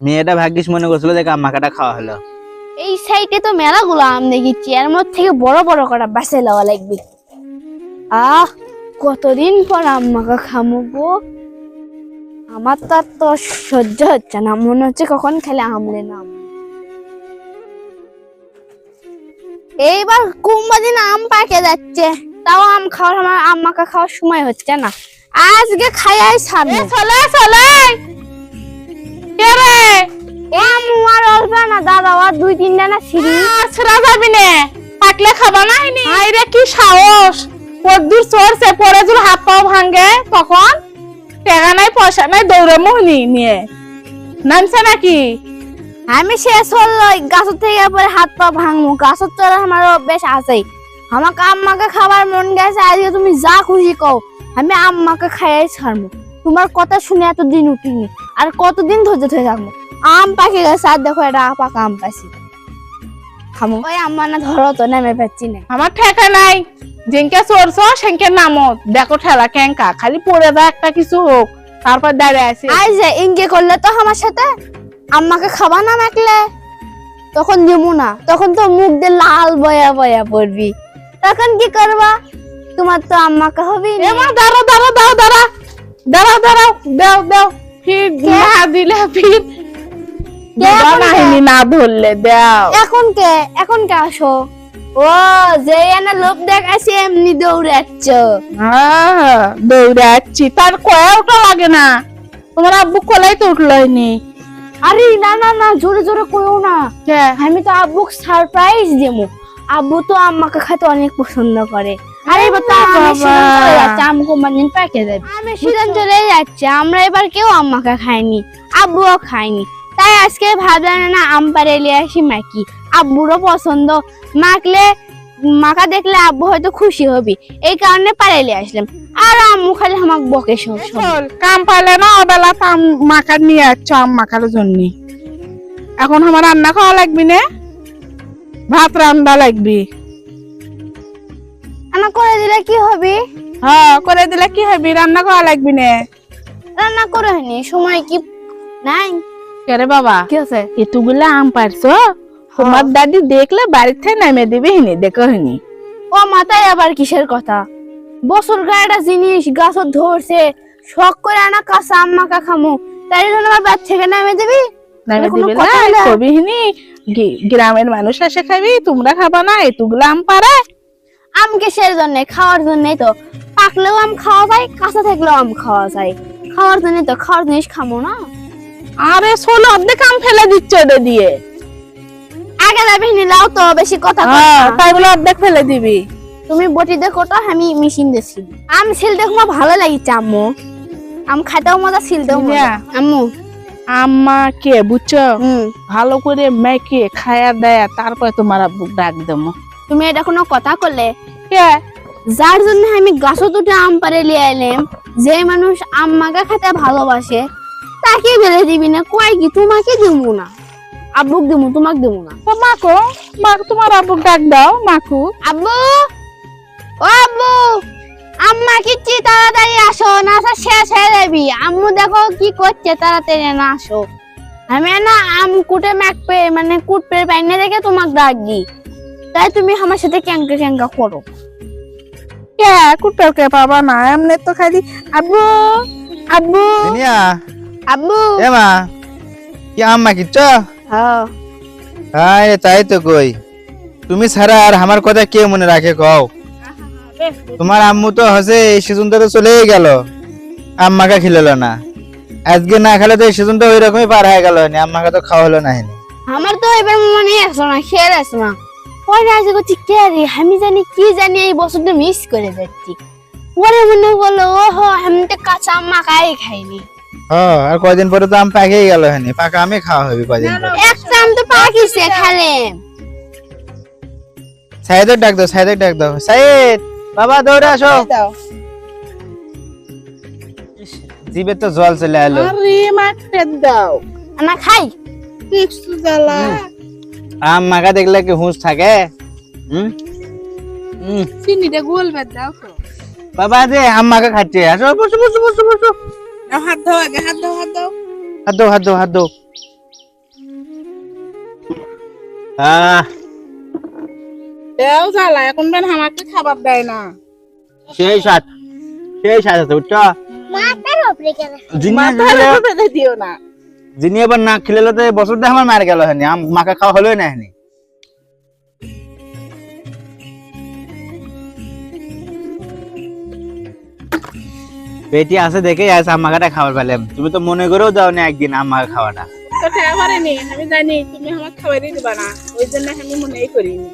মেয়েটা ভাগ্যিস মনে করছিল দেখে আম মাখাটা খাওয়া হলো। এই সাইডে তো মেলাগুলো আম দেখেছি এর মধ্যে থেকে বড় বড় করা বাসে লওয়া লাগবে। আহ কতদিন পর আম্মাকে খামো গো? আমার তো আর তো সহ্য হচ্ছে না মনে হচ্ছে কখন খেলে আমলে নাম এইবার কুম্বা দিন আম পাকে যাচ্ছে তাও আম খাওয়ার আমার আম্মাকে খাওয়ার সময় হচ্ছে না। আজকে খাইয়াই ছাড়বো চলে চলে। কে রে? এ না দাদা দুই তিনটা না সিঁড়ি। ছেড়া যাবি নে। পাকলে খাবা না হয়নি আইরে কি সাহস। চড়ছে পরে হাত পাও ভাঙ্গে তখন টাকা নাই পয়সা নাই দৌড়ে মোহনি নিয়ে। নামছে নাকি? আমি শেষ হলো গাছের থেকে পরে হাত পা ভাঙবো গাছের চড়া আমার অভ্যেস আছেই। আমাকে আম্মাকে খাবার মন গেছে আজকে তুমি যা খুশি কও আমি আম্মাকে খাইয়াই ছাড়বো তোমার কথা শুনে এতদিন উঠিনি। আর কতদিন ধৈর্য ধরে থাকব? আম পাকে গেছে আর দেখো এটা পাকা আম পাইছি। খামো। ওই আম্মা না ধরো তো নেমে পাচ্ছি না। আমার ঠেকা নাই। যেনকে চড়ছো সেনকে নামত দেখো ঠেলা ক্যাঙ্কা খালি পড়ে যা একটা কিছু হোক। তারপর দাঁড়িয়ে আছে। আই যে ইনকে করলে তো আমার সাথে। আম্মাকে খাবা না মাখলে? তখন দিমু না। তখন তো মুখ দিয়ে লাল বয়া বয়া পড়বি। তখন কি করবা? তোমার তো আম্মাকে হবেই না। এমা দাঁড়াও দাঁড়াও দাও দাঁড়া দাঁড়াও দাঁড়াও দাও দাও না দিলে এখন কে? না ধরলে দাও। এখন কে? এখন কে আসো? ও যে এনে দেখাইছি এমনি দৌড়াচ্ছ। তার কয়াওটা লাগে না। তোমার আব্বু কোলাই তো আরে না না না জোরে জোরে কইও না। আমি তো আব্বুকে সারপ্রাইজ দেবো। আব্বু তো আম্মাকে খেতে অনেক পছন্দ করে। আরে আমের সিজন চলে যাচ্ছে আম প্যাকে দেবে। আমের সিজন চলে যাচ্ছে আমরা এবার কেউ আম্মাকে খাইনি আব্বুও খাইনি। তাই আজকে ভাবলাম না আম পারে নিয়ে আসি মাকি। আব্বুরও পছন্দ। মাখলে মাকা দেখলে আব্বু হয়তো খুশি হবি। এই কারণে পারে নিয়ে আসলাম। আর আম্মু খালি আমাকে বকে সব কাম পাইলে না ওবেলা আম মাখার নিয়ে যাচ্ছ আম মাখার জন্য। এখন আমার রান্না খাওয়া লাগবি না? ভাত রান্না লাগবি। রান্না করে দিলে কি হবে? হ্যাঁ করে দিলে কি হবি? রান্না খাওয়া লাগবি না। রান্না করে হয়নি সময় কি নাই? কেরে বাবা? কি আছে এতগুলা আম পারছ? তোমার দাদি দেখলে বাড়িতে নামে দিবি হিনি দেখো হিনি ও মাথায় আবার কিসের কথা? বছর গাড়িটা জিনিস গাছত ধরছে শখ করে আনা কাঁচা আম্মাকা খামু। তাই জন্য আমার বাদ থেকে নামে দিবি? নামে দিবি না না। কবি হিনি গ্রামের মানুষ এসে খাবি তোমরা খাবা না এতগুলা আম পারে। আম কিসের জন্য খাওয়ার জন্যই তো পাকলেও আম খাওয়া যায় কাঁচা থাকলেও আম খাওয়া যায়। খাওয়ার জন্য তো খাওয়ার জিনিস খামো না। আরে শোনো অর্ধেক আম ফেলে দিচ্ছ ওটা দিয়ে। আগে যাবি নিলাও তো বেশি কথা হ্যাঁ। তাই বলে অর্ধেক ফেলে দিবি। তুমি বটি দেখো তো আমি মেশিন দিয়েছি আম ছিল দেখো ভালো লাগিছে আম্মু। আম খাইতেও মজা ছিলতেও মজা। আম্মু। আম্মাকে বুঝছ? ভালো করে মেখে খায়া দেয় তারপরে তোমার আব্বু ডাক দেবো। তুমি এটা কোনো কথা করলে যার জন্য আমি গাছত দুটো আম পারে লিয়ে এলাম যে মানুষ আম মাগা খেতে ভালোবাসে তাকে বেলে দিবি না কয় কি তোমাকে দিব না। আব্বুক দিব তোমাকে দিব না। তো মাকো মা তোমার আব্বু ডাক দাও মাকু। আব্বু! ও আব্বু! আম্মা কিচ্ছি তাড়াতাড়ি আসো না আসা শেষ হয়ে যাবি। আম্মু দেখো কি করছে তাড়াতাড়ি না আসো। আমি না আম কুটে মাখপে মানে কুটপে পাইনে দেখে তোমাকে ডাক দি তাই তুমি আমার সাথে ক্যাঙ্কা ক্যাঙ্কা করো। কে? কুটার কে পাবা না এমনি তো খালি আব্বু আব্বু। দিনিয়া। আব্বু। এ মা কি আম মাখিচ্ছ হ্যাঁ। হ্যাঁ তাই তো কই। তুমি ছাড়া আর আমার কথা কে মনে রাখে কও? তোমার আম্মু তো হসে এই সিজনটা তো চলেই গেল। আম্মাকে খিলালো না। আজকে না খেলে তো এই সিজনটা ওই রকমই পার হয়ে গেল আম্মাকে তো খাওয়া হলো না আমার তো এবার মনে আসলো না খেয়াল আসলো না। পরে আছে করছি কে রে আমি জানি কি জানি এই বছরটা মিস করে যাচ্ছি। পরে মনে বলল ওহো আমি তো কাঁচা আম্মা কাই খাইনি। হ্যাঁ আর কয়দিন পরে তো আম পাকেই গেল হেনি পাকা আমি খাওয়া হবে কয়দিন পরে? একটা আম তো পাকিছে খালে। সাইদের ডাক দাও সাইদের ডাক দাও। সাইদ বাবা দৌড়ে আসো। জিভে তো জল চলে এলো আরে মাঠে দাও। না খাই। একটু জ্বালা। আম মাখা দেখলে কি হুঁশ থাকে? হুম? হুম। চিনিটা গোলবে দাও বাবা যে আম মাখা খাচ্ছে আসো বসো বসো বসো বসো। হাত দাও আগে হাত দাও হাত দাও হাত দাও হাত দাও হাত দাও আহ। এও জ্বালা এখন বেন আমাকে খাবার দেয় না। সেই সাত সেই সাত আছে বুঝছ মাথার উপর বেঁধে দিও না। যিনি এবার না খেলে তো বছর দিয়ে আমার মার গেল হয়নি মাকে খাওয়া হলোই না হয়নি পেটি আছে দেখে আছে আম্মাকাটা খাবার পেলাম। তুমি তো মনে করেও যাও না একদিন আম্মাকে খাওয়াটা। আমি জানি তুমি আমার খাবারই দিবা না, ওই জন্য আমি মনেই করিনি।